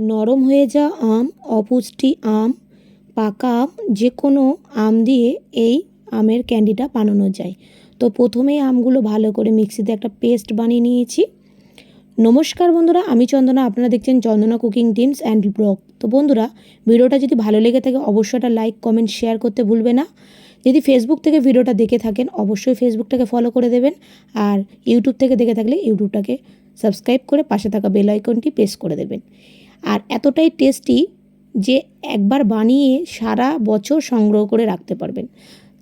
নরম হয়ে যাওয়া আম, অপুষ্টি আম, পাকা আম যে কোনো আম দিয়ে এই আমের ক্যান্ডিটা বানানো যায়। তো প্রথমেই আমগুলো ভালো করে মিক্সিতে একটা পেস্ট বানিয়ে নিয়েছি। নমস্কার বন্ধুরা, আমি চন্দনা। আপনারা দেখছেন Chandana cooking teams and blog. তো বন্ধুরা, ভিডিওটা যদি ভালো লেগে থাকে, অবশ্যই একটা লাইক, কমেন্ট, শেয়ার করতে ভুলবে না। যদি ফেসবুক থেকে ভিডিওটা দেখে থাকেন, অবশ্যই ফেসবুকটাকে ফলো করে দেবেন। আর ইউটিউব থেকে দেখে থাকলে ইউটিউবটাকে সাবস্ক্রাইব করে পাশে থাকা বেল আইকনটি প্রেস করে দেবেন। আর এতটাই টেস্টি যে একবার বানিয়ে সারা বছর সংগ্রহ করে রাখতে পারবেন।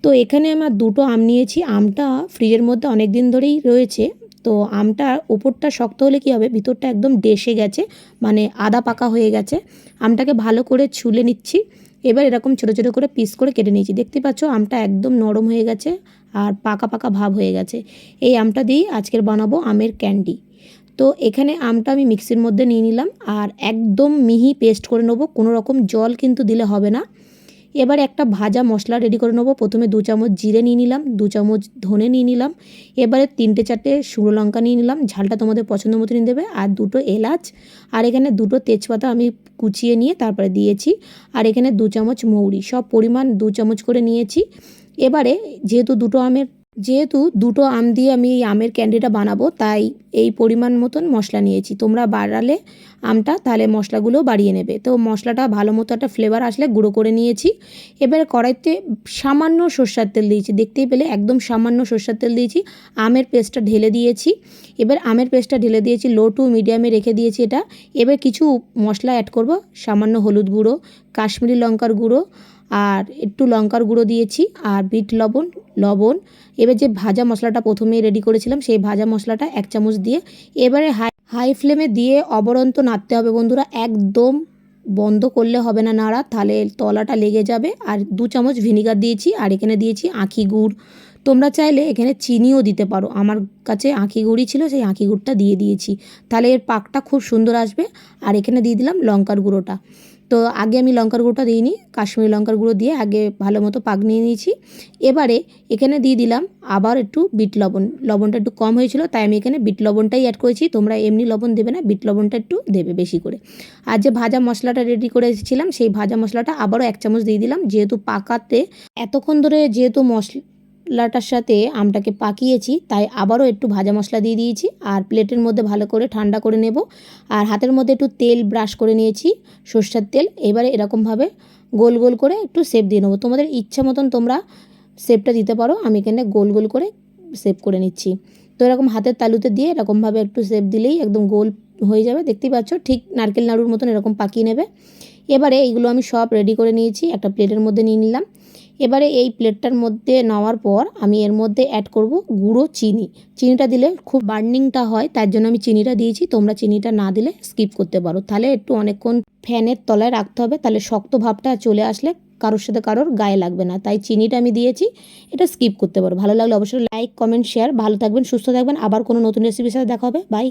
তো এখানে আমার দুটো আম নিয়েছি। আমটা ফ্রিজের মধ্যে অনেক দিন ধরেই রয়েছে। তো আমটা ওপরটা শক্ত হলে কী হবে? ভিতরটা একদম ডেসে গেছে মানে আদা পাকা হয়ে গেছে। আমটাকে ভালো করে ছুলে নিচ্ছি। এবার এরকম ছোটো ছোটো করে পিস করে কেটে নিয়েছি। দেখতে পাচ্ছ, আমটা একদম নরম হয়ে গেছে আর পাকা পাকা ভাব হয়ে গেছে। এই আমটা দিয়েই আজকের বানাবো আমের ক্যান্ডি তো এখানে আমটা আমি মিক্সির মধ্যে নিয়ে নিলাম আর একদম মিহি পেস্ট করে নেব। কোনো রকম জল কিন্তু দিলে হবে না। এবার একটা ভাজা মশলা রেডি করে নেব। প্রথমে দু চামচ জিরে নিয়ে নিলাম, দু চামচ ধনে নিয়ে নিলাম, এবারে তিনটে চারটে শুকনো লঙ্কা নিয়ে নিলাম, ঝালটা তোমাদের পছন্দ মতো নিয়ে দেবে, আর দুটো এলাচ, আর এখানে দুটো তেজপাতা আমি কুচিয়ে নিয়ে তারপরে দিয়েছি, আর এখানে দু চামচ মৌরি, সব পরিমাণ দু চামচ করে নিয়েছি। এবারে যেহেতু দুটো আমের যেহেতু দুটো আম দিয়ে আমি এই আমের ক্যান্ডিটা বানাবো, তাই এই পরিমাণ মতন মশলা নিয়েছি। তোমরা বাড়ালে আমটা, তাহলে মশলাগুলো বাড়িয়ে নেবে। তো মশলাটা ভালো মতো একটা ফ্লেভার আসলে গুঁড়ো করে নিয়েছি। এবার কড়াইতে সামান্য সর্ষার তেল দিয়েছি। দেখতেই পেলে একদম সামান্য সর্ষার তেল দিয়েছি। আমের পেস্টটা ঢেলে দিয়েছি। এবার আমের পেস্টটা ঢেলে দিয়েছি লো টু মিডিয়ামে রেখে দিয়েছি এটা। এবার কিছু মশলা অ্যাড করব, সামান্য হলুদ গুঁড়ো, কাশ্মীরি লঙ্কার গুঁড়ো আর একটু লঙ্কার গুঁড়ো দিয়েছি আর বিট লবণ লবণ। এবার যে ভাজা মশলাটা প্রথমেই রেডি করেছিলাম, সেই ভাজা মশলাটা এক চামচ দিয়ে। এবারে হাই হাই ফ্লেমে দিয়ে অবরন্ত নাড়তে হবে বন্ধুরা, একদম বন্ধ করলে হবে না নাড়া, তাহলে তলাটা লেগে যাবে। আর দু চামচ ভিনিগার দিয়েছি আর এখানে দিয়েছি আখি গুড়। তোমরা চাইলে এখানে চিনিও দিতে পারো, আমার কাছে আঁখি গুঁড়ি ছিল, সেই আঁখি গুড়টা দিয়ে দিয়েছি। তাহলে এর পাকটা খুব সুন্দর আসবে। আর এখানে দিয়ে দিলাম লঙ্কার গুঁড়োটা। তো আগে আমি লঙ্কার গুঁড়োটা দিইনি, কাশ্মীরি লঙ্কার গুঁড়ো দিয়ে আগে ভালো মতো পাক নিয়ে নিয়েছি। এবারে এখানে দিয়ে দিলাম আবার একটু বিট লবণ। লবণটা একটু কম হয়েছিল, তাই আমি এখানে বিট লবণটাই অ্যাড করেছি। তোমরা এমনি লবণ দেবে না, বিট লবণটা একটু দেবে বেশি করে। আর যে ভাজা মশলাটা রেডি করেছিলাম, সেই ভাজা মশলাটা আবারও এক চামচ দিয়ে দিলাম। যেহেতু পাকাতে, এতক্ষণ ধরে যেহেতু মশলা মশলাটার সাথে আমটাকে পাকিয়েছি, তাই আবারও একটু ভাজা মশলা দিয়ে দিয়েছি আর প্লেটের মধ্যে ভালো করে ঠান্ডা করে নেব। আর হাতের মধ্যে একটু তেল ব্রাশ করে নিয়েছি, সর্ষের তেল। এবারে এরকমভাবে গোল গোল করে একটু সেপ দিয়ে নেব। তোমাদের ইচ্ছা মতন তোমরা সেপটা দিতে পারো, আমি এখানে গোল গোল করে সেপ করে নিচ্ছি। তো এরকম হাতের তালুতে দিয়ে এরকমভাবে একটু সেপ দিলেই একদম গোল হয়ে যাবে, দেখতেই পাচ্ছ, ঠিক নারকেল নাড়ুর মতন এরকম পাকিয়ে নেবে। এবারে এইগুলো আমি সব রেডি করে নিয়েছি, একটা প্লেটের মধ্যে নিয়ে নিলাম। এবারে এই প্লেটটার মধ্যে নেওয়ার পর আমি এর মধ্যে অ্যাড করব গুঁড়ো চিনি। চিনিটা দিলে খুব বার্নিংটা হয়, তার জন্য আমি চিনিটা দিয়েছি। তোমরা চিনিটা না দিলে স্কিপ করতে পারো। তাহলে একটু অনেকক্ষণ ফ্যানের তলায় রাখতে হবে, তাহলে শক্ত ভাবটা চলে আসলে কারোর সাথে কারোর গায়ে লাগবে না। তাই চিনিটা আমি দিয়েছি, এটা স্কিপ করতে পারো। ভালো লাগলে অবশ্যই লাইক কমেন্ট শেয়ার ভালো থাকবেন, সুস্থ থাকবেন। আবার কোনো নতুন রেসিপির সাথে দেখা হবে। বাই